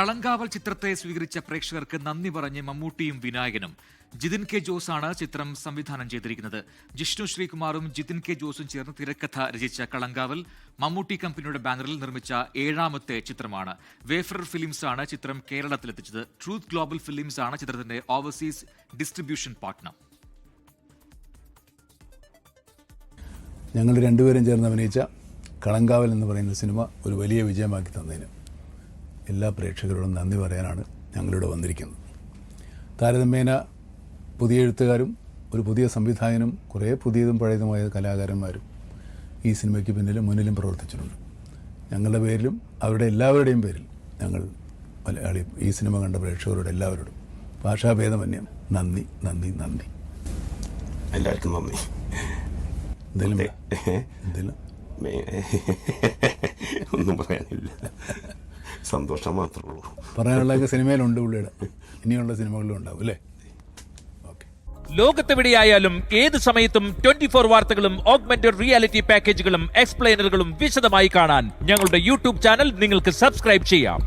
കളങ്കാവൽ ചിത്രത്തെ സ്വീകരിച്ച പ്രേക്ഷകർക്ക് നന്ദി പറഞ്ഞ് മമ്മൂട്ടിയും വിനായകനും. ജിതിൻ കെ ജോസ് ആണ് ചിത്രം സംവിധാനം ചെയ്തിരിക്കുന്നത്. ജിഷ്ണു ശ്രീകുമാറും ജിതിൻ കെ ജോസും ചേർന്ന് തിരക്കഥ രചിച്ച കളങ്കാവൽ മമ്മൂട്ടി കമ്പനിയുടെ ബാനറിൽ നിർമ്മിച്ച ഏഴാമത്തെ ചിത്രമാണ്. വേഫർ ഫിലിംസ് ആണ് ചിത്രം കേരളത്തിലെത്തിച്ചത്. ട്രൂത്ത് ഗ്ലോബൽ ഫിലിംസ് ആണ് ചിത്രത്തിന്റെ ഓവർസീസ് ഡിസ്ട്രിബ്യൂഷൻ പാർട്ട്ണർ ഞങ്ങൾ രണ്ടുപേരും ചേർന്ന് അഭിനയിച്ച കളങ്കാവൽ എന്ന് പറയുന്ന സിനിമ ഒരു വലിയ വിജയമാക്കി തന്നതിന്. എല്ലാ പ്രേക്ഷകരോടും നന്ദി പറയാനാണ് ഞങ്ങളിവിടെ വന്നിരിക്കുന്നത്. താരതമ്യേന പുതിയ എഴുത്തുകാരും ഒരു പുതിയ സംവിധായകനും കുറേ പുതിയതും പഴയതുമായ കലാകാരന്മാരും ഈ സിനിമയ്ക്ക് പിന്നിലും മുന്നിലും പ്രവർത്തിച്ചിട്ടുണ്ട്. ഞങ്ങളുടെ പേരിലും അവരുടെ എല്ലാവരുടെയും പേരിൽ ഞങ്ങൾ മലയാളി ഈ സിനിമ കണ്ട പ്രേക്ഷകരോട് എല്ലാവരോടും ഭാഷാഭേദമന്യം നന്ദി നന്ദി നന്ദി. എല്ലാവർക്കും നന്ദി. എന്തെങ്കിലും. എന്തെങ്കിലും? ഒന്നും പറയാനില്ല. സന്തോഷം മാത്രമേ ഉള്ളൂ. പറയാനുള്ളതൊക്കെ സിനിമയിലുണ്ട് പുള്ളിയുടെ. ഇനിയുള്ള സിനിമകളിലും ഉണ്ടാവും അല്ലേ? ഓക്കെ ലോകത്തെവിടെയായാലും ഏത് സമയത്തും ട്വന്റി ഫോർ വാർത്തകളും ഓഗ്മെന്റഡ് റിയാലിറ്റി പാക്കേജുകളും എക്സ്പ്ലെയിനറുകളും വിശദമായി കാണാൻ ഞങ്ങളുടെ യൂട്യൂബ് ചാനൽ നിങ്ങൾക്ക് സബ്സ്ക്രൈബ് ചെയ്യാം.